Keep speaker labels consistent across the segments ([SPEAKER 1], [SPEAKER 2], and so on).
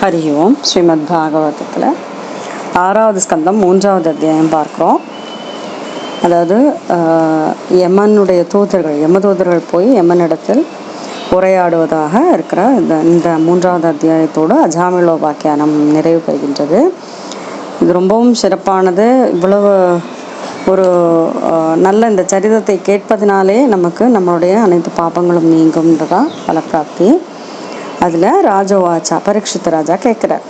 [SPEAKER 1] ஹரி ஓம் ஸ்ரீமத் பாகவதத்தில் ஆறாவது ஸ்கந்தம் மூன்றாவது அத்தியாயம் பார்க்குறோம். அதாவது யமனுடைய தூதர்கள் யமதூதர்கள் போய் யமனிடத்தில் உரையாடுவதாக இருக்கிற இந்த இந்த மூன்றாவது அத்தியாயத்தோடு அஜாமிலோபாக்கியானம் நிறைவு பெறுகின்றது. இது ரொம்பவும் சிறப்பானது. இவ்வளவு ஒரு நல்ல இந்த சரிதத்தை கேட்பதினாலே நமக்கு நம்மளுடைய அனைத்து பாபங்களும் பல பிராப்தி அதில் ராஜவாச்சா பரீட்சித்த ராஜா கேட்குறார்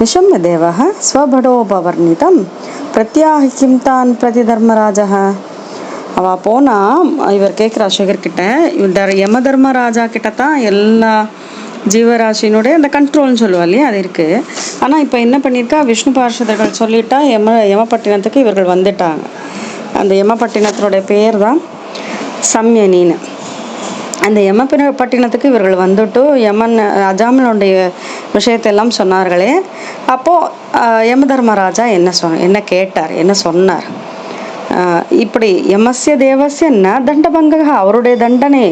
[SPEAKER 1] நிஷம்ம தேவக ஸ்வபடோபவர்ணிதம் பிரத்யாக கிம் தான் பிரதி தர்மராஜா அவ போனா இவர் கேட்குறா சேகர்கிட்ட இவர் யம தர்மராஜா கிட்ட தான் எல்லா ஜீவராசியினுடைய அந்த கண்ட்ரோல்னு சொல்லுவா இல்லையா அது இருக்குது ஆனால் இப்போ என்ன பண்ணியிருக்கா விஷ்ணு பார்ஷதர்கள் சொல்லிட்டா யம யமப்பட்டினத்துக்கு இவர்கள் வந்துட்டாங்க. அந்த யமப்பட்டினத்தினுடைய பேர் தான் சம்யனின்னு அந்த எமப்பின பட்டினத்துக்கு இவர்கள் வந்துட்டு யமன் அஜாமனுடைய விஷயத்தெல்லாம் சொன்னார்களே. அப்போது யமதர்மராஜா என்ன சொ என்ன கேட்டார் என்ன சொன்னார்? இப்படி யமஸ்ய தேவசிய ந தண்டபங்க அவருடைய தண்டனை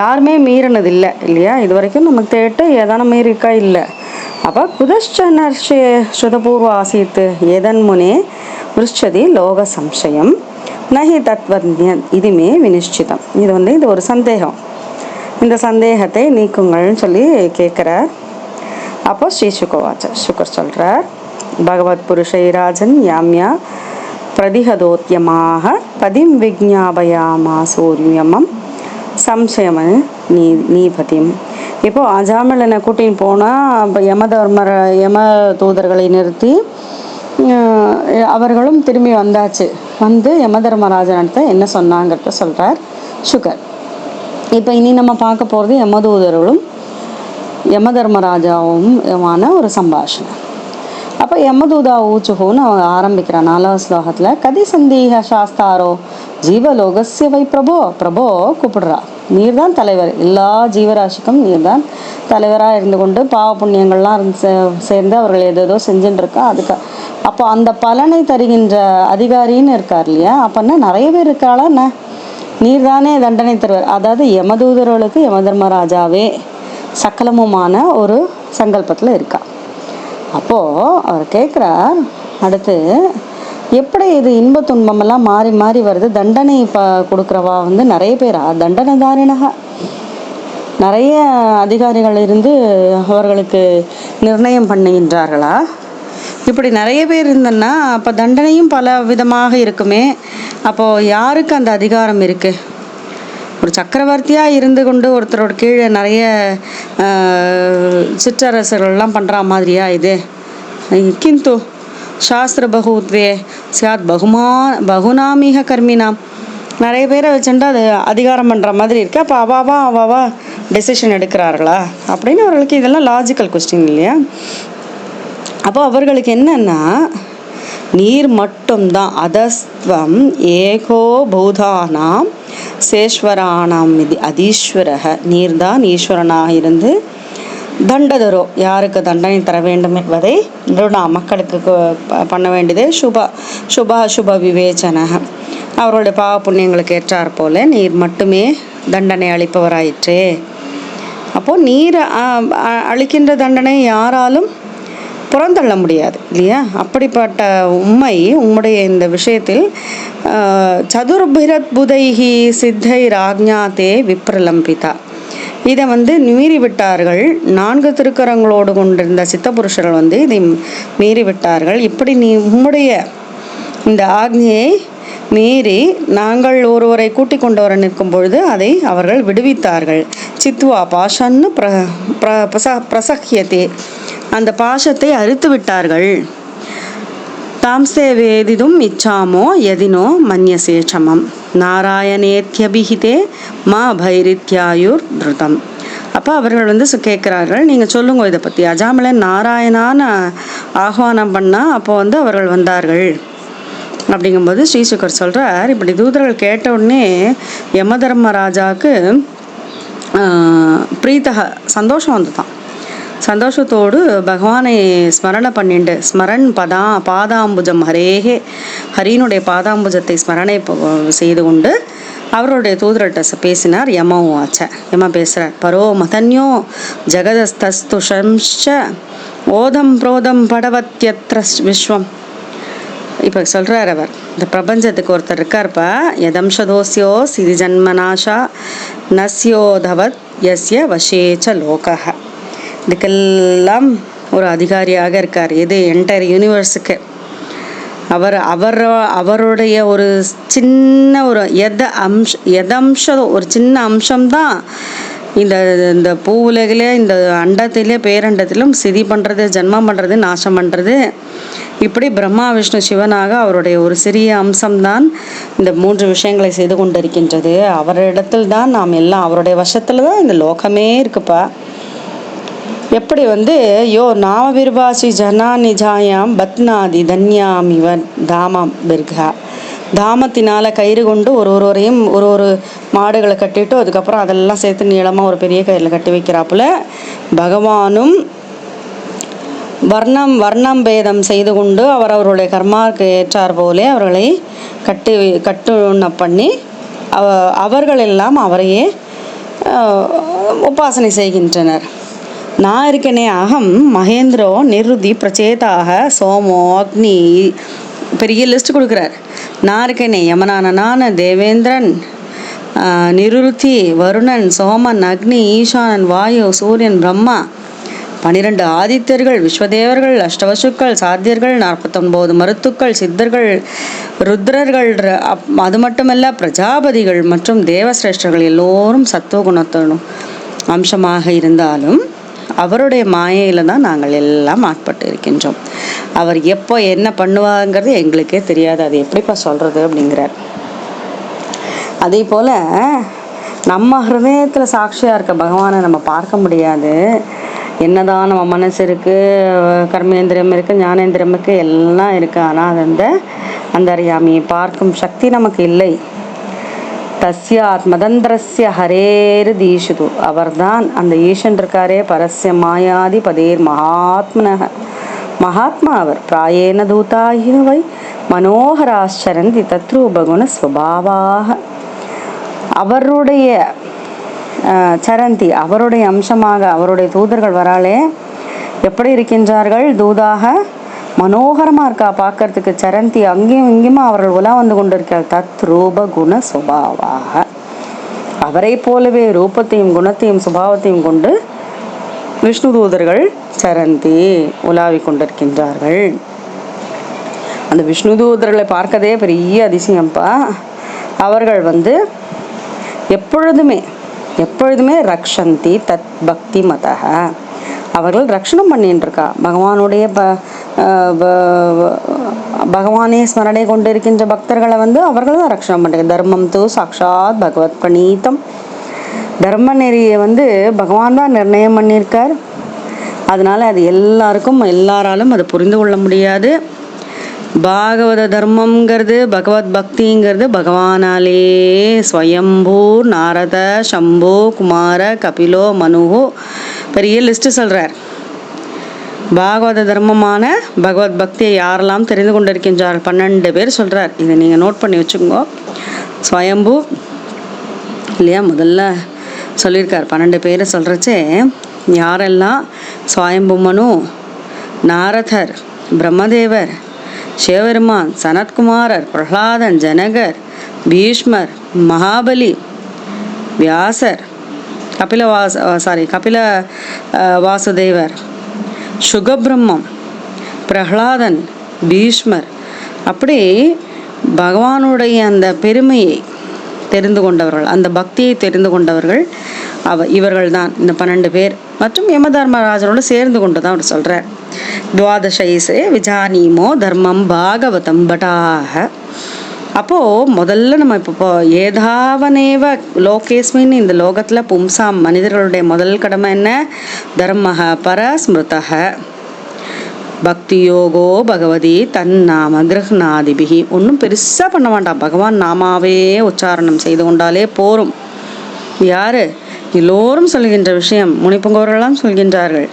[SPEAKER 1] யாருமே மீறினதில்லை இல்லையா? இது வரைக்கும் நமக்கு தேட்டு ஏதான மீறிக்கா இல்லை. அப்போ குதஷ்ட நர்ஷே ஸ்ருதபூர்வ ஆசீத் ஏதன் முனே விருஷதி லோக சம்சயம் நஹி தத்வஜன் இதுமே வினிஷ்சிதம் இது வந்து இது ஒரு சந்தேகம். இந்த சந்தேகத்தை நீக்குங்கள்னு சொல்லி கேட்குறார். அப்போ ஸ்ரீ சுகவாச்ச சுகர் சொல்கிறார் பகவத் புருஷை ராஜன் யாம்யா பிரதிகதோத்தியமாக பதிம் விஜாபயாமா சூரியமம் சம்சயம நீ நீபதியும் இப்போது அஜாமலனை கூட்டின்னு போனால் இப்போ யம தர்மர யம தூதர்களை நிறுத்தி அவர்களும் திரும்பி வந்தாச்சு. வந்து யம தர்மராஜனத்தை என்ன சொன்னாங்கிறத சொல்கிறார் சுகர். இப்போ இனி நம்ம பார்க்க போகிறது யமதூதர்களும் யமதர்மராஜாவும் ஒரு சம்பாஷணம் அப்போ யமதூதா ஊச்சுகோன்னு அவன் ஆரம்பிக்கிறான் நாலாவது ஸ்லோகத்தில். கதி சந்தேக சாஸ்தாரோ ஜீவலோகஸ்ய வை பிரபோ பிரபோ கூப்பிடுறா. நீர் தான் தலைவர். எல்லா ஜீவராசிக்கும் நீர் தான் தலைவராக இருந்து கொண்டு பாவ புண்ணியங்கள்லாம் இருந்து சே- சேர்ந்து அவர்கள் ஏதேதோ செஞ்சுட்டு இருக்கா. அதுக்கு அப்போ அந்த பலனை தருகின்ற அதிகாரின்னு இருக்கார் இல்லையா? அப்போன்னா நிறைய பேர் இருக்காளா என்ன? நீர்தானே தண்டனை தருவார் அதாவது யமதூதர்களுக்கு யமதர்மராஜாவே சக்கலமுமான ஒரு சங்கல்பத்தில் இருக்கா. அப்போது அவர் கேட்குறார் அடுத்து எப்படி இது இன்ப துன்பமெல்லாம் மாறி மாறி வருது? தண்டனை இப்போ கொடுக்குறவா வந்து நிறைய பேரா? தண்டனைதாரினக. நிறைய அதிகாரிகள் இருந்து அவர்களுக்கு நிர்ணயம் பண்ணுகின்றார்களா? இப்படி நிறைய பேர் இருந்தன்னா அப்போ தண்டனையும் பல விதமாக இருக்குமே. அப்போது யாருக்கு அந்த அதிகாரம் இருக்குது ஒரு சக்கரவர்த்தியாக இருந்து கொண்டு ஒருத்தரோட கீழே நிறைய சிற்றரசர்கள்லாம் பண்ணுற மாதிரியா இது? கிந்து சாஸ்திர பகுத்வே சியாத் பகுமா பகுநாமிக கர்மினாம். நிறைய பேரை வச்சுட்டு அது அதிகாரம் பண்ணுற மாதிரி இருக்கு. அப்போ அவாவா அவாவா டெசிஷன் எடுக்கிறார்களா? அப்படின்னு அவர்களுக்கு இதெல்லாம் லாஜிக்கல் கொஸ்டின் இல்லையா? அப்போ அவர்களுக்கு என்னன்னா நீர் மட்டும்தான் அதஸ்துவம் ஏகோ பூதானாம் சேஸ்வரானாம் இது அதீஸ்வரக நீர்தான் ஈஸ்வரனாக இருந்து தண்டதரோ யாருக்கு தண்டனை தர வேண்டும் என்பதை நிருணா மக்களுக்கு ப- பண்ண வேண்டியது சுப சுப சுப விவேச்சனக அவர்களுடைய பாவ புண்ணியங்களுக்கு ஏற்றார் போல நீர் மட்டுமே தண்டனை அளிப்பவராயிற்றே. அப்போது நீர் அளிக்கின்ற தண்டனை யாராலும் புறந்தள்ள முடியாது இல்லையா? அப்படிப்பட்ட உண்மை உம்முடைய இந்த விஷயத்தில் சதுர்பிரத் புதைஹி சித்தை ராஜ்ஞாத்தே விப்ரலம்பிதா. இதை வந்து மீறிவிட்டார்கள். நான்கு திருக்கரங்களோடு கொண்டிருந்த சித்தபுருஷர்கள் வந்து இதை மீறிவிட்டார்கள். இப்படி நீ உம்முடைய இந்த ஆக்னியை மீறி நாங்கள் ஒருவரை கூட்டி கொண்டு வர நிற்கும் பொழுது அதை அவர்கள் விடுவித்தார்கள். சித்வா பாஷன்னு பிர பிர பிரச பிரசஹ்யத்தே. அந்த பாஷத்தை அறுத்து விட்டார்கள். தாம்சேவேதிதும் இச்சாமோ எதினோ மன்யசேஷமம் நாராயணேத்யபிஹிதே மா பைரித்யாயுர் திருதம் அப்போ அவர்கள் வந்து சு- கேட்குறார்கள் நீங்கள் சொல்லுங்க இதை பற்றி அஜாமலன் நாராயணான்னு ஆஹ்வானம் பண்ணால் அப்போ வந்து அவர்கள் வந்தார்கள். அப்படிங்கும்போது ஸ்ரீசுகர் சொல்கிறார் இப்படி தூதர்கள் கேட்ட உடனே யமதர்மராஜாவுக்கு பிரீத்தக சந்தோஷம் வந்துதான் சந்தோஷத்தோடு பகவானை ஸ்மரணை பண்ணிண்டு ஸ்மரன் பதா பாதாம்புஜம் ஹரேஹே. ஹரியினுடைய பாதாம்புஜத்தை ஸ்மரணை செய்து கொண்டு அவருடைய தூதர்கிட்ட பேசினார் யமவும் ஆச்ச யம பேசுகிறார் பரோ மதன்யோ ஜெகதஸ்தஸ்துஷம்ஷ ஓதம் புரோதம் படவத்யத்ர விஸ்வம். இப்போ சொல்கிறார் அவர் இந்த பிரபஞ்சத்துக்கு ஒருத்தர் இருக்கார்ப்பா யதம்சதோஸ்யோ சிதி ஜன்மநாஷா நஸ்யோதவத் யஸ்ய வசேச்ச லோகः இதுக்கெல்லாம் ஒரு அதிகாரியாக இருக்கார். இது என்டையர் யூனிவர்ஸுக்கு அவர் அவர் அவருடைய ஒரு சின்ன ஒரு எத அம்ஷ எதம்சம் ஒரு சின்ன அம்சம்தான் இந்த இந்த பூவுலகிலே இந்த அண்டத்திலே பேரண்டத்திலும் சிதி பண்ணுறது ஜென்மம் பண்ணுறது நாசம் பண்ணுறது இப்படி பிரம்மா விஷ்ணு சிவனாக அவருடைய ஒரு சிறிய அம்சம்தான் இந்த மூன்று விஷயங்களை செய்து கொண்டிருக்கின்றது. அவரிடத்தில் தான் நாம் எல்லாம் அவருடைய வசத்தில் தான் இந்த லோகமே இருக்குப்பா. எப்படி வந்து யோ நாம விருபாசி ஜனா பத்னாதி தன்யாம் இவன் தாமம் பிர்கா. தாமத்தினால கயிறு கொண்டு ஒரு ஒருவரையும் ஒரு ஒரு மாடுகளை கட்டிட்டு அதுக்கப்புறம் அதெல்லாம் சேர்த்து நீளமாக ஒரு பெரிய கயிறில் கட்டி வைக்கிறாப்புல. பகவானும் வர்ணம் வர்ணம் பேதம் செய்து கொண்டு அவர் அவருடைய கர்மாவுக்கு ஏற்றார் போலே அவர்களை கட்டி கட்டுண பண்ணி அவ அவர்கள் எல்லாம் அவரையே உபாசனை செய்கின்றனர். நான் இருக்கனே அகம் மகேந்திரோ நிருதி பிரச்சேதாக சோமோ அக்னி. பெரிய லிஸ்ட் கொடுக்குறார். நான் இருக்கனே யமனான நான் தேவேந்திரன் நிருத்தி வருணன் சோமன் அக்னி ஈசானன் வாயு சூரியன் பிரம்மா. பனிரெண்டு ஆதித்யர்கள் விஸ்வதேவர்கள் அஷ்டவசுக்கள் சாத்தியர்கள் நாற்பத்தொன்பது மருத்துக்கள் சித்தர்கள் ருத்ரர்கள் அது மட்டுமல்ல பிரஜாபதிகள் மற்றும் தேவசிரேஷ்டர்கள் எல்லோரும் சத்துவகுணத்தனும் அம்சமாக இருந்தாலும் அவருடைய மாயையில் தான் நாங்கள் எல்லாம் ஆட்பட்டு இருக்கின்றோம். அவர் எப்போ என்ன பண்ணுவாங்கிறது எங்களுக்கே தெரியாது. அது எப்படிப்பா சொல்கிறது அப்படிங்கிறார். அதே போல் நம்ம ஹிருதயத்தில் சாட்சியாக இருக்க பகவானை நம்ம பார்க்க முடியாது. என்னதான் நம்ம மனசு இருக்குது கர்மேந்திரம் இருக்குது ஞானேந்திரம் இருக்குது எல்லாம் இருக்குது ஆனால் அது அந்த அந்த அறியாமையை பார்க்கும் சக்தி நமக்கு இல்லை. தஸ்யாத் மதந்திரஸ்ய ஹரேர் தீஷிது அவர்தான் அந்த ஈஷன் இருக்காரே பரஸ்ய மாயாதி பதேர் மகாத்மனக மகாத்மா அவர் பிராயேன தூதாயினு வை மனோகராச்சரந்தி தத்ரூபகுண ஸ்வபாவாக அவருடைய சரந்தி அவருடைய அம்சமாக அவருடைய தூதர்கள் வராளே எப்படி இருக்கின்றார்கள்? தூதாக மனோகரமாக இருக்கா பார்க்கறதுக்கு. சரந்தி அங்கேயும் இங்கேயுமா அவர்கள் உலா வந்து கொண்டிருக்கிறார். தத் ரூப குண சுபாவாக. அவரை போலவே ரூபத்தையும் குணத்தையும் சுபாவத்தையும் கொண்டு விஷ்ணு தூதர்கள் சரந்தி உலாவி கொண்டிருக்கின்றார்கள். அந்த விஷ்ணு தூதர்களை பார்க்கதே பெரிய அதிசயம்ப்பா அவர்கள் வந்து எப்பொழுதுமே எப்பொழுதுமே ரக்ஷந்தி தத் பக்தி மதக அவர்கள் ரக்ஷணம் பண்ணிட்டு இருக்கா பகவானுடைய ப- பகவானே ஸ்மரணை கொண்டிருக்கின்ற பக்தர்களை வந்து அவர்கள் தான் ரக்ஷணம் பண்ணுறாங்க தர்மம் தூ சாக்ஷாத் பகவத் பிரணீத்தம் தர்ம நெறியை வந்து பகவான் தான் நிர்ணயம் பண்ணியிருக்கார். அதனால அது எல்லாருக்கும் எல்லாராலும் அதை புரிந்து கொள்ள முடியாது. பாகவத தர்மம்ங்கிறது பகவத் பக்திங்கிறது பகவானாலே ஸ்வயம்பூர் நாரத சம்பு குமார கபிலோ மனுஹோ. பெரிய லிஸ்ட்டு சொல்கிறார் பாகவத தர்மமான பகவத் பக்தியை யாரெல்லாம் தெரிந்து கொண்டிருக்கின்றார்? பன்னெண்டு பேர் சொல்கிறார் இதை நீங்கள் நோட் பண்ணி வச்சுக்கோங்க. ஸ்வயம்பு இல்லையா? முதல்ல சொல்லியிருக்கார். பன்னெண்டு பேரை சொல்கிறச்சே யாரெல்லாம் சுவயம்பு மனு நாரதர் பிரம்மதேவர் சிவபெருமான் சனத்குமாரர் பிரகலாதன் ஜனகர் பீஷ்மர் மகாபலி வியாசர் கபில வாச சாரி கபில வாசுதேவர் சுகபிரம்மம் பிரகலாதன் பீஷ்மர் அப்படி பகவானுடைய அந்த பெருமையை தெரிந்து கொண்டவர்கள் அந்த பக்தியை தெரிந்து கொண்டவர்கள் அவ இவர்கள் தான் இந்த பன்னெண்டு பேர். மற்றும் யமதர்மராஜனோடு சேர்ந்து கொண்டு தான் அவர் சொல்கிறார் துவாதசைசே விஜானீமோ தர்மம் பாகவதம் பட்டாக அப்போது முதல்ல நம்ம இப்போ ஏதாவனேவ லோகேஸ்மின் இந்த லோகத்தில் பும்சாம் மனிதர்களுடைய முதல் கடமை என்ன? தர்மஹ பரஸ்மிருதக பக்தி யோகோ பகவதி தன் நாம கிரகநாதிபிகி ஒன்றும் பெருசாக பண்ண வேண்டாம். பகவான் நாமாவே உச்சாரணம் செய்து கொண்டாலே போரும். யாரு? எல்லோரும் சொல்கின்ற விஷயம். முனிப்புங்கோரெல்லாம் சொல்கின்றார்கள்.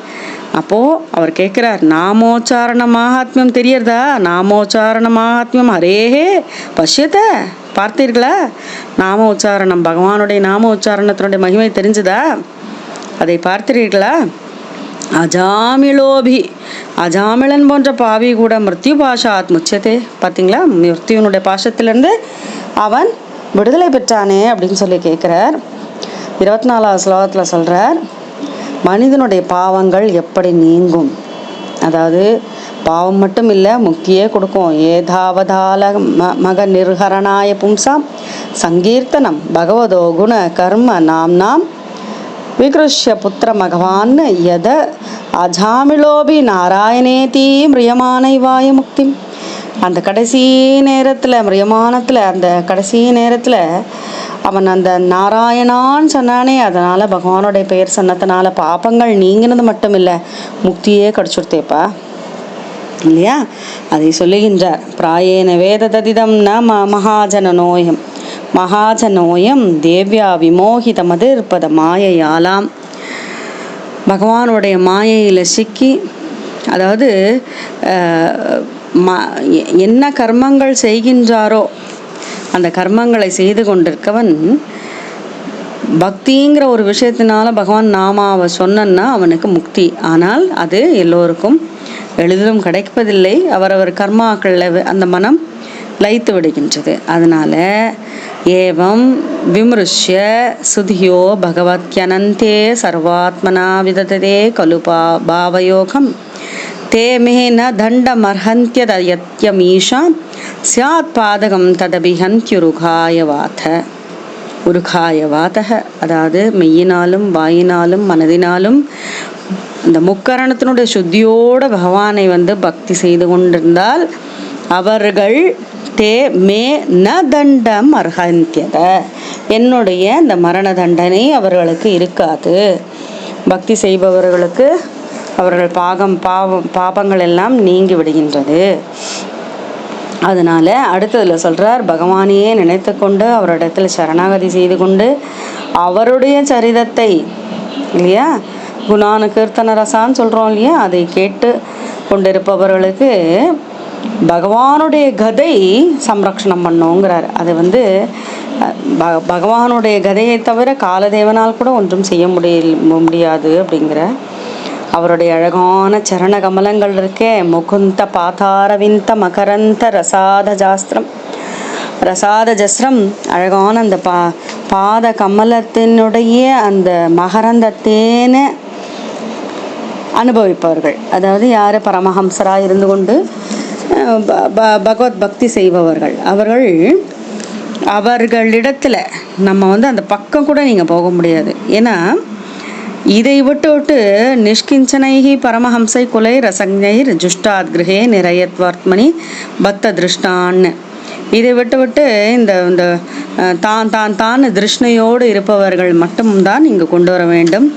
[SPEAKER 1] அப்போது அவர் கேட்குறார் நாமோச்சாரண மகாத்மியம் தெரியறதா நாமோச்சாரண மகாத்மியம் அரேஹே பஷ்யத்த பார்த்தீர்களா? நாம உச்சாரணம் பகவானுடைய நாம உச்சாரணத்தினுடைய மகிமை தெரிஞ்சுதா? அதை பார்த்தீர்களா? அஜாமிலோபி அஜாமிலன் போன்ற பாவி கூட மிருத்யு பாஷாத் முச்சதே. பார்த்தீங்களா? மிருத்யுனுடைய பாஷத்திலிருந்து அவன் விடுதலை பெற்றானே அப்படின்னு சொல்லி கேட்குறார். இருபத்தி நாலாவது ஸ்லோகத்தில் சொல்கிறார் மனிதனுடைய பாவங்கள் எப்படி நீங்கும்? அதாவது பாவம் மட்டும் இல்லை முக்கிய கொடுக்கும். ஏதாவதால ம மக நிர்ஹரணாய பும்சாம் சங்கீர்த்தனம் பகவதோ குண கர்ம நாம் நாம் விகிருஷ்ய புத்திர மகவான் எத அஜாமிலோபி நாராயணேதி மிரியமானை வாய முக்தி. அந்த கடைசி நேரத்தில் மிரியமானத்தில் அந்த கடைசி நேரத்தில் அவன் அந்த நாராயணான்னு சொன்னானே அதனால் பகவானுடைய பெயர் சொன்னதுனால பாப்பங்கள் நீங்கினது மட்டும் இல்லை முக்தியே கிடச்சுடுத்தேப்பா. இல்லையா? அதை சொல்லுகின்றார் பிராயேன வேத ததிதம் ந ம மகாஜனநோயம் மகாஜனோயம் தேவ்யா விமோகிதமது இருப்பத மாயையாலாம். பகவானுடைய மாயையில் சிக்கி அதாவது ம- எ- என்ன கர்மங்கள் செய்கின்றாரோ அந்த கர்மங்களை செய்து கொண்டிருக்கவன் பக்திங்கிற ஒரு விஷயத்தினால பகவான் நாம அவன் சொன்னன்னா அவனுக்கு முக்தி. ஆனால் அது எல்லோருக்கும் எளிதிலும் கிடைப்பதில்லை. அவரவர் கர்மாக்களில் அந்த மனம் லயித்து விடுகின்றது. அதனால ஏவம் விமருஷ்ய சுதியோ பகவத்யனந்தே சர்வாத்மனா விதததே கலுபா பாவயோகம். தே மே ந தண்டமர்ஹந்தியதயத்யமீஷாம். சியாத் பாதகம் ததபி ஹந்தியுருகாயவாத உருகாயவாதக அதாவது மெய்யினாலும் வாயினாலும் மனதினாலும் அந்த முக்கரணத்தினுடைய சுத்தியோடு பகவானை வந்து பக்தி செய்து கொண்டிருந்தால் அவர்கள் தே மே ந தண்டம் அர்ஹந்தியத. என்னுடைய இந்த மரண தண்டனை அவர்களுக்கு இருக்காது. பக்தி செய்பவர்களுக்கு அவர்கள் பாகம் பாவம் பாபங்கள் எல்லாம் நீங்கி விடுகின்றது. அதனால அடுத்ததில் சொல்கிறார் பகவானையே நினைத்து கொண்டு அவரிடத்தில் சரணாகதி செய்து கொண்டு அவருடைய சரிதத்தை இல்லையா? குணானு கீர்த்தன ரசான்னு சொல்கிறோம் இல்லையா? அதை கேட்டு கொண்டிருப்பவர்களுக்கு பகவானுடைய கதை சம்ரக்ஷணம் பண்ணுங்கிறார். அது வந்து ப- பகவானுடைய கதையை தவிர காலதேவனால் கூட ஒன்றும் செய்ய முடிய முடியாது அப்படிங்கிற அவருடைய அழகான சரண கமலங்கள் இருக்கே. முகுந்த பாதாரவிந்த மகரந்த ரசாத ஜாஸ்திரம். ரசாத ஜஸ்ரம் அழகான அந்த பா பாத கமலத்தினுடைய அந்த மகரந்த தேனை அனுபவிப்பவர்கள். அதாவது யார்? பரமஹம்சராக இருந்து கொண்டு ப- ப- பகவத் பக்தி செய்பவர்கள். அவர்கள் அவர்களிடத்தில் நம்ம வந்து அந்த பக்கம் கூட நீங்கள் போக முடியாது. ஏன்னா இதை விட்டுவிட்டு நிஷ்கிஞ்சனைகி பரமஹம்சை குலை ரசஞை ஜுஷ்டாத் கிரகே நிறையத்வாத்மனி பக்த திருஷ்டான்னு இதை விட்டு விட்டு இந்த இந்த தான் தான் தான் திருஷ்ணையோடு இருப்பவர்கள் மட்டும்தான் இங்கு கொண்டு வர வேண்டும்.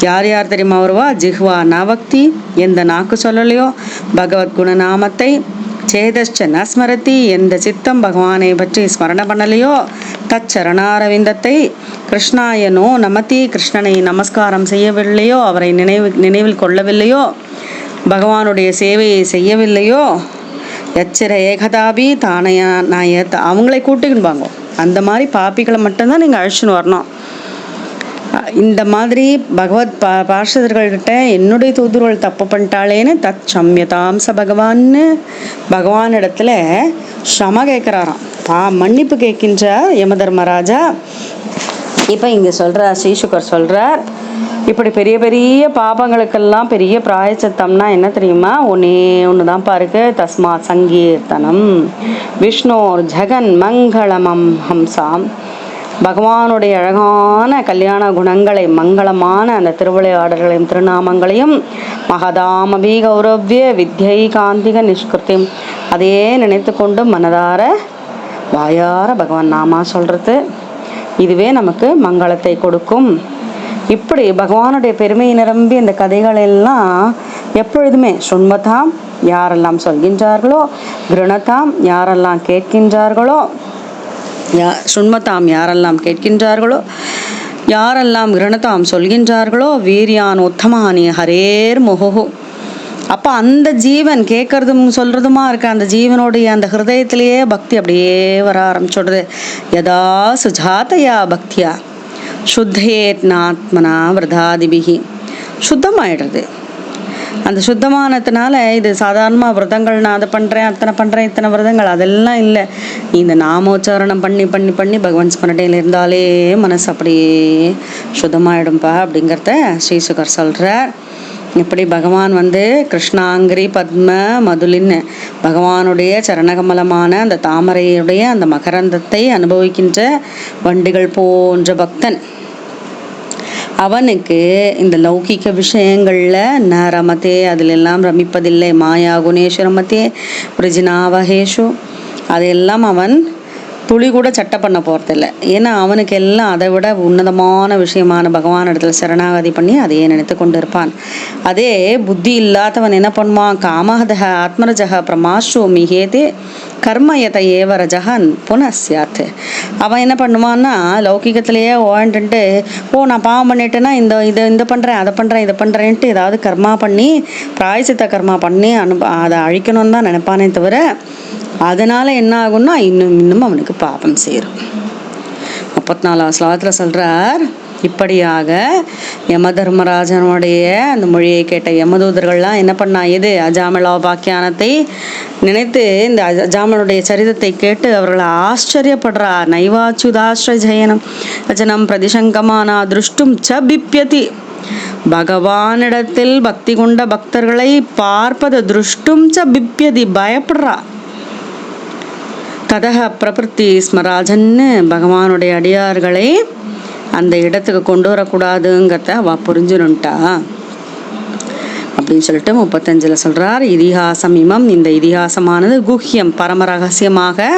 [SPEAKER 1] யார் யார் தெரியுமா வருவா ஜிஹ்வா நவக்தி. எந்த நாக்கு சொல்லலையோ? பகவத் குணநாமத்தை. சேதஷ்ட நஸ்மரதி எந்த சித்தம் பகவானை பற்றி ஸ்மரண பண்ணலையோ தச்சரணாரவிந்தத்தை கிருஷ்ணாயனோ நமதி கிருஷ்ணனை நமஸ்காரம் செய்யவில்லையோ அவரை நினைவு நினைவில் கொள்ளவில்லையோ பகவானுடைய சேவையை செய்யவில்லையோ எச்சர ஏகதாபி தானையா நாய அவங்களை கூட்டிக்கின்னு வாங்க. அந்த மாதிரி பாப்பிகளை மட்டும்தான் நீங்கள் அழைச்சின்னு வரணும். இந்த மாதிரி பகவத் பா பார்ஷதர்கள்கிட்ட என்னுடைய தூதுர்கள் தப்பு பண்ணிட்டாளேன்னு தத் சம்யதாம்ச பகவான்னு பகவானிடத்துல ஷம கேட்குறாராம் பா மன்னிப்பு கேட்கின்ற யமதர்மராஜா. இப்போ இங்கே சொல்கிறார் ஸ்ரீசுகர் சொல்கிறார் இப்படி பெரிய பெரிய பாபங்களுக்கெல்லாம் பெரிய பிராயச்சத்தம்னா என்ன தெரியுமா? ஒன்னே ஒன்று தான் பாருக்கு தஸ்மாத் சங்கீர்த்தனம். விஷ்ணோர் ஜெகன் மங்களமம் ஹம்சாம். பகவானுடைய அழகான கல்யாண குணங்களை மங்களமான அந்த திருவிளையாடல்களையும் திருநாமங்களையும் மகதாமபி கௌரவ்ய வித்யை காந்திக நிஷ்கிருத்தியும் அதையே நினைத்து கொண்டு மனதார வாயார பகவான் நாமா சொல்கிறது இதுவே நமக்கு மங்களத்தை கொடுக்கும். இப்படி பகவானுடைய பெருமை நிரம்பி இந்த கதைகள் எல்லாம் எப்பொழுதுமே சுண்மதாம் யாரெல்லாம் சொல்கின்றார்களோ கிருணதாம் யாரெல்லாம் கேட்கின்றார்களோ யா சுண்மதாம் யாரெல்லாம் கேட்கின்றார்களோ யாரெல்லாம் கிரணத்தாம் சொல்கின்றார்களோ வீரியான் உத்தமானி ஹரேர் முகுகு அப்போ அந்த ஜீவன் கேட்கறதும் சொல்கிறதுமா இருக்க அந்த ஜீவனுடைய அந்த ஹிருதயத்திலேயே பக்தி அப்படியே வர ஆரம்பிச்சுடுது. யதா சுஜாதையா பக்தியா? சுத்தேத்னாத்மனா விரதாதிபிகி சுத்தமாயிடுறது அந்த சுத்தமானதுனால இது சாதாரணமாக விரதங்கள் நான் அதை பண்ணுறேன் அத்தனை பண்ணுறேன் இத்தனை விரதங்கள் அதெல்லாம் இல்லை. இந்த நாமோச்சாரணம் பண்ணி பண்ணி பண்ணி பகவான் ஸ்மரணையில் இருந்தாலே மனசு அப்படியே சுத்தமாயிடும்பா அப்படிங்கிறத ஸ்ரீசுகர் சொல்கிறார் இப்படி பகவான் வந்து கிருஷ்ணாங்கிரி பத்ம மதுலின்னு பகவானுடைய சரணகமலமான அந்த தாமரையுடைய அந்த மகரந்தத்தை அனுபவிக்கின்ற வண்டிகள் போன்ற பக்தன். அவனுக்கு இந்த லௌகிக விஷயங்களில் ந ரமத்தே அதிலெல்லாம் ரமிப்பதில்லை. மாயா குணேஷு ரமத்தே அதையெல்லாம் அவன் துளி கூட சட்டை பண்ண போகிறதில்ல ஏன்னா அவனுக்கு எல்லாம் அதை விட உன்னதமான விஷயமான பகவான் இடத்துல சரணாகதி பண்ணி அதையே நினைத்து கொண்டு இருப்பான் அதே புத்தி இல்லாதவன் என்ன பண்ணுவான்? காமஹதக ஆத்மரஜக பிரமாஷோ மிகேதே கர்மயத ஏவ ரஜகன் புனஸ்யாத் அவன் என்ன பண்ணுவான்னா லௌகிகத்திலேயே ஓண்டுட்டு ஓ நான் பாவம் பண்ணிட்டேன்னா இந்த இதை இந்த பண்ணுறேன் அதை பண்ணுறேன் இதை பண்ணுறேன்ட்டு ஏதாவது கர்மா பண்ணி பிராயசித்த கர்மா பண்ணி அனு அதை அழிக்கணும்னு தான் நினைப்பானே தவிர அதனால் என்ன ஆகும்னா இன்னும் இன்னும் அவனுக்கு பாபம் சேரும். முப்பத்தி நாலாம் ஸ்லோகத்தில் சொல்கிறார் இப்படியாக யம தர்மராஜனுடைய அந்த மொழியை கேட்ட யமதூதர்கள்லாம் என்ன பண்ணா எது அஜாமலோபாக்கியானத்தை நினைத்து இந்த அஜ- சரிதத்தை கேட்டு அவர்கள் ஆச்சரியப்படுறா நைவாச்சுதாஸ்ர ஜெயனம் அஜனம் பிரதிசங்கமானா திருஷ்டும் ச பிப்யதி. பகவானிடத்தில் பக்தி கொண்ட பக்தர்களை பார்ப்பது திருஷ்டும் ச பிப்யதி பயப்படுறா. ததக பிரபுத்தி ஸ்மராஜன்னு பகவானுடைய அடியார்களை அந்த இடத்துக்கு கொண்டு வரக்கூடாதுங்கிறத அவ புரிஞ்சுனுட்டா அப்படின்னு சொல்லிட்டு முப்பத்தஞ்சில் சொல்கிறார் இதிகாசம் இமம். இந்த இதிகாசமானது குஹ்யம் பரம ரகசியமாக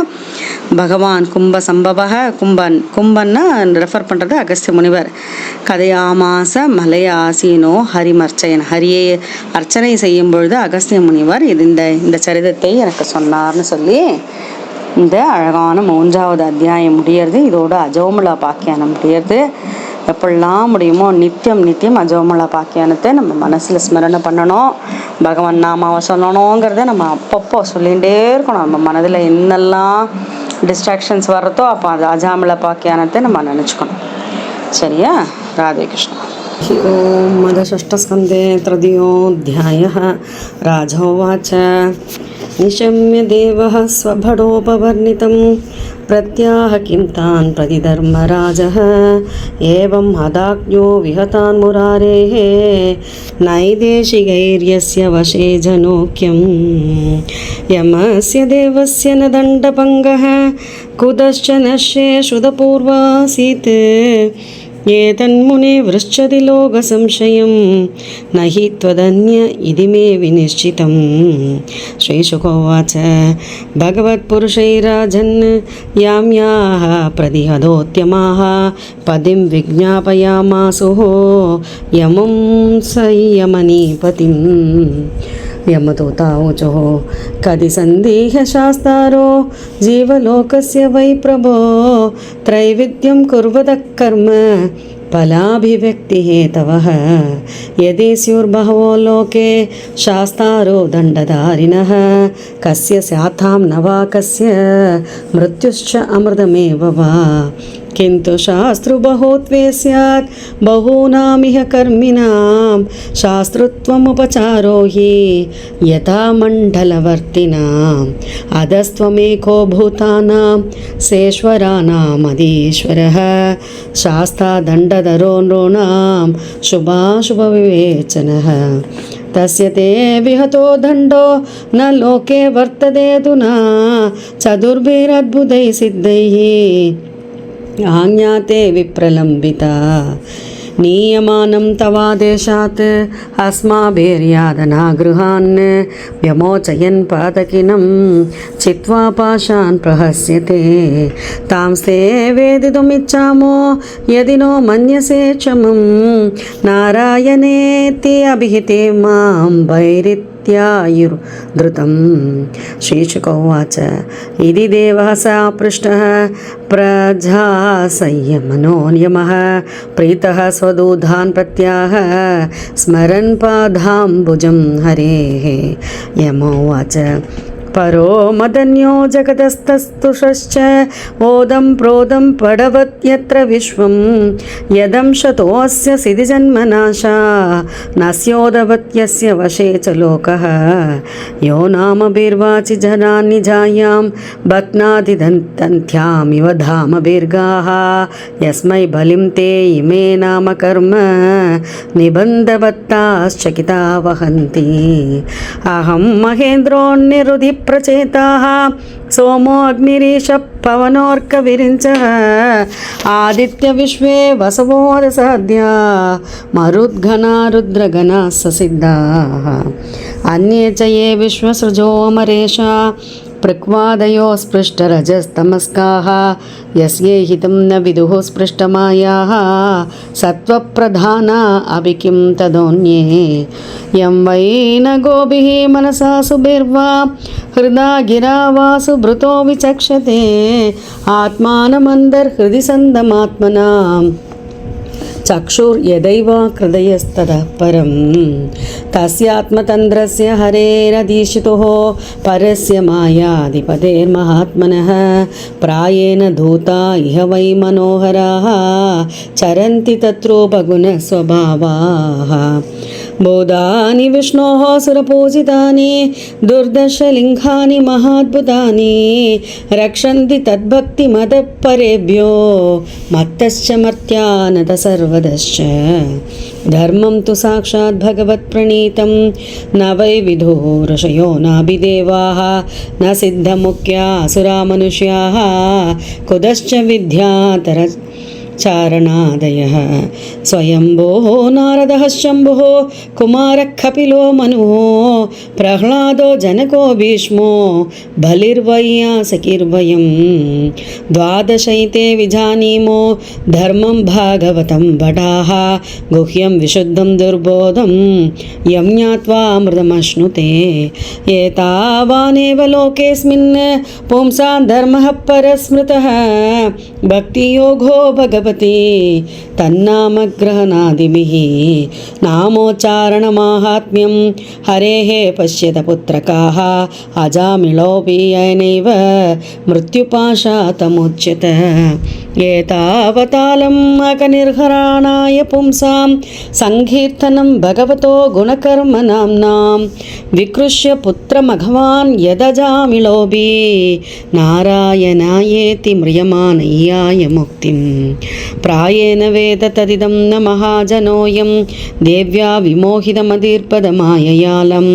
[SPEAKER 1] பகவான் கும்ப சம்பவக கும்பன் கும்பன்னா ரெஃபர் பண்ணுறது அகஸ்திய முனிவர். கதையாமாச மலையாசீனோ ஹரிமர்ச்சயன். ஹரியை அர்ச்சனை செய்யும் பொழுது அகஸ்திய முனிவர் இது இந்த இந்த சரிதத்தை எனக்கு சொன்னார்னு சொல்லி இந்த அழகான மூன்றாவது அத்தியாயம் முடியறது இதோட அஜோமலா பாக்கியானம் முடியறது எப்படிலாம் முடியுமோ நித்தியம் நித்தியம் அஜோமலா பாக்கியானத்தை நம்ம மனசில் ஸ்மரணை பண்ணணும் பகவான் நாமாவை சொல்லணுங்கிறத நம்ம அப்பப்போ சொல்லிகிட்டே இருக்கணும் நம்ம மனதில் என்னெல்லாம் டிஸ்ட்ராக்ஷன்ஸ் வர்றதோ அப்போ அது அஜாமலா பாக்கியானத்தை நம்ம நினச்சிக்கணும் சரியா ராதே கிருஷ்ணா ॐ मदषष्ठस्कन्धे तृतीयोऽध्यायः राजोवाच निशम्य देवः स्वभटोपवर्णितं प्रत्याह किं तान् प्रतिधर्मराजः एवं हदाज्ञो विहतान् मुरारेः नैदेशिकैर्यस्य वशे जनोक्यं यमस्य देवस्य न दण्डभङ्गः कुतश्च नश्ये श्रुतपूर्वासीत् ఏతన్మునే వృశ్చది లోక సంశయం నహి త్వదన్య ఇది మే వినిశ్చితం శ్రీశుకోవాచ భగవత్పురుషైరాజన్ యాం యాః ప్రతిహదోద్యమాः పదిం విజ్ఞాపయామాసుహో యమం సంయమనీపతిం संयमनीपतिम् यमदूताऊचुः कति सन्देहशास्तारो जीवलोकस्य वै प्रभो त्रैविध्यं कुर्वतः कर्म फलाभिव्यक्तिहेतवः यदि स्युर्बहवो लोके शास्तारो दण्डधारिणः कस्य स्यातां न वा कस्य मृत्युश्च अमृतमेव वा किन्तु शास्त्रुबहुत्वे स्यात् बहूनामिह कर्मिणां शास्तृत्वमुपचारो हि यथा मण्डलवर्तिनाम् अधस्त्वमेको भूतानां सेश्वराणामधीश्वरः शास्ता दण्डधरो नॄणां शुभाशुभविवेचनः तस्य ते विहतो दण्डो न लोके वर्ततेऽधुना चतुर्भिरद्भुतैः सिद्धैः आज्ञाते विप्रलम्बिता नीयमानं तवादेशात् अस्माभिर्यादनागृहान् व्यमोचयन् पादकिनं चित्वा पाशान् प्रहस्यते तांस्ते वेदितुमिच्छामो यदि नो मन्यसे क्षमं नारायणेति अभिहिते मां प्रत्यायुर् धृतं श्रीशुक उवाच यदि देव स पृष्टः मनो नियम प्रीत स्वदूधान् प्रत्याह, स्मरन् पाधाम्बुजं हरेः। यमोवाच परो मदन्यो जगतस्तस्तुषश्च ओदं प्रोदं पडवत् यत्र विश्वं यदंशतोऽस्य सिधिजन्मनाशा न स्योदवत्यस्य वशे च लोकः यो नामभिर्वाचि जनान्निजायां भग्नादिदन्तन्त्यामिव धामभिर्गाः यस्मै बलिं ते इमे नाम कर्म निबन्धवत्ताश्चकिता वहन्ति अहं महेन्द्रोऽन्यरुधिप्रचेताः सोमो अग्निरीश पवनोऽर्कविरिञ्चः आदित्यविश्वे वसवोदसाद्या मरुद्घना रुद्रगणाः ससिद्धाः अन्ये च ये विश्वसृजो ప్రక్వాదయో స్పృష్టరజస్తమస్కాः యస్యే హితం న విదుः స్పృష్టమాయాः సత్వప్రధానా అభి కిం తదోన్యే యం వైన గోభిः మనసా సుభిర్వా హృదా గిరా వాసు భృతో విచక్షతే ఆత్మానమందర్హృది సందమాత్మనా చక్షుర్యదైవ హృదయస్తద పరం తస్యాత్మతంద్రస్య హరేరదీశితు పరస్య మాయాధిపతేర్మహాత్మన ప్రాయేణ ధూత ఇహ వై మనోహరా చరంతి తత్రోపగుణ స్వభావా बोधानि विष्णोः सुरपूजितानि, दुर्दशलिङ्गानि महाद्भुतानि, रक्षन्ति तद्भक्तिमदपरेभ्यो, मत्तश्च मर्त्यानत सर्वदश्च। धर्मं तु साक्षात् भगवत्प्रणीतं न वै विधो ऋषयो नाभिदेवाः, न सिद्धमुख्या असुरा मनुष्याः कुतश्च विद्यातर चारणादयः स्वयम्भोः नारदः शम्भुः कुमारः कपिलो मनुः प्रह्लादो जनको भीष्मो बलिर्वैयासकिर्वयं द्वादशैते विजानीमो धर्मं भागवतं भटाः गुह्यं विशुद्धं दुर्बोधं यं ज्ञात्वा मृदमश्नुते एतावानेव लोकेऽस्मिन् पुंसां धर्मः परस्मृतः भक्तियोगो भगवति గణపతి తన్నామగ్రహణాదిభిः నామోచ్చారణమాహాత్మ్యం. హరేः పశ్యత పుత్రకాः అజామిళోపీయనैव మృత్యుపాశాతముచ్యత. ఏతావతాళం అకనిర్హరాణాయ పుంసాం. సంకీర్తనం భగవతో గుణకర్మ నామ్నాం వికృష్య పుత్రమఘవాన్ యదజామిలోభి నారాయణాయేతి మ్రియమానయ్యాయ ముక్తిం. प्रायेण वेद तदिदं न महाजनोऽयं देव्या विमोहितमधिर्पदमाययालं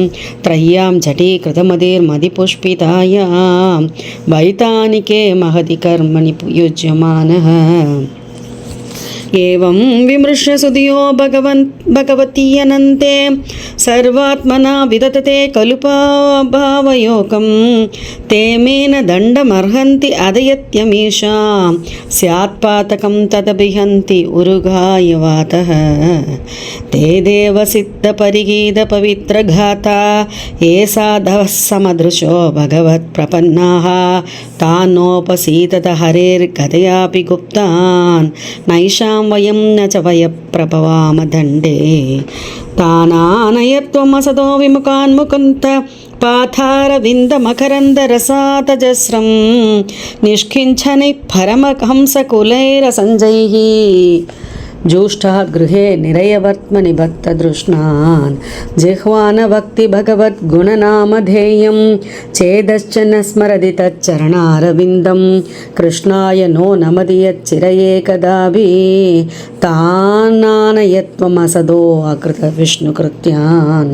[SPEAKER 1] त्रय्यां झटीकृतमधिर्मदिपुष्पितायां वैतानिके महति कर्मणि युज्यमानः ఏం విమృశ్య సుధియో భగవన్ భగవతి అనంతే సర్వాత్మన విదతతే కలుపాభావయోకం తేమేన దండమర్హంతి అదయత్యమీషా స్యాత్పాతకం తదభిహంతి ఉరుగాయవాత తే దేవ సిద్ధ పరిగీద పవిత్రఘాత ఏ సాధవ సమదృశో భగవత్ ప్రపన్నా తానోపసీతత హరేర్గతయాపి గుప్తాన్ నైషాం వయం నచ వయ ప్రభవామదండే తానానయత్వమసతో విముఖాన్ముకంత పాథారవిందమకరందరసాతజస్రం నిష్కించనై పరమహంసకులైరసంజై ज्यूष्टः गृहे निरयवर्त्मनिभक्तदृष्णान् जिह्वानभक्तिभगवद्गुणनामधेयं चेदश्च न स्मरति तच्चरणारविन्दं कृष्णाय नो नमति यच्चिरये कदापि तानानयत्वमसदो अकृतविष्णुकृत्यान्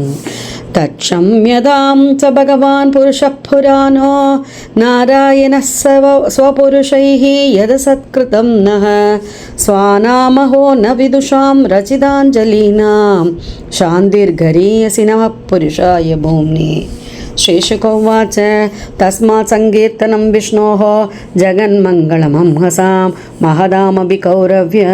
[SPEAKER 1] तत्क्षम्यतां स भगवान् पुरुषः पुराणो नारायणः स्व स्वपुरुषैः यदसत्कृतं नः स्वानामहो न विदुषां रचिताञ्जलीनां शान्तिर्गरीयसि नमः पुरुषाय भूम्नि श्रीशुकोवाच तस्मात् सङ्कीर्तनं विष्णोः जगन्मङ्गलमंहसां महदामपि कौरव्य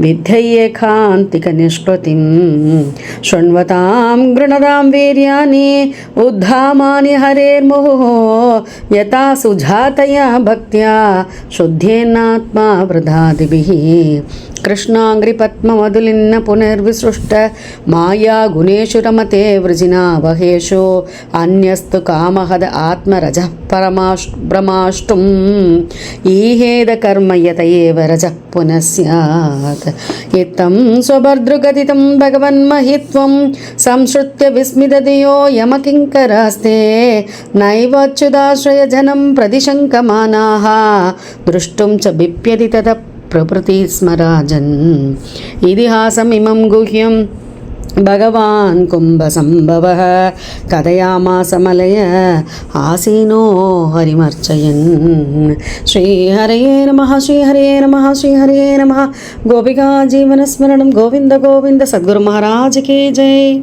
[SPEAKER 1] विद्धयेकान्तिकनिष्कृतिं शृण्वतां गृणदां वीर्याणि, उद्धामानि हरेर्मुहुः। यथा सुजातया भक्त्या शुद्धेनात्मा वृधादिभिः। कृष्णाङ्घ्रिपद्ममधुलिन्न पुनर्विसृष्ट माया गुणेषु रमते वृजिनावहेषु अन्य अन्यस्तु कामहद आत्मरजः परमाश् भ्रमाष्टुम् ईहेदकर्म यत एव रजः पुनः स्यात् इत्थं स्वभर्दृगदितं भगवन्महित्वं संश्रुत्य विस्मितधियो यमकिङ्करास्ते नैवच्युदाश्रयजनं प्रतिशङ्कमानाः द्रष्टुं च बिप्यति ततः प्रभृति स्म राजन् इतिहासमिमं गुह्यं भगवान् कुम्भसम्भवः कथयामासमलय आसीनो हरिमर्चयन् श्रीहरये नमः श्रीहरये नमः श्रीहरये नमः गोपिका जीवनस्मरणं गोविन्द गोविन्द सद्गुरुमहाराज की जय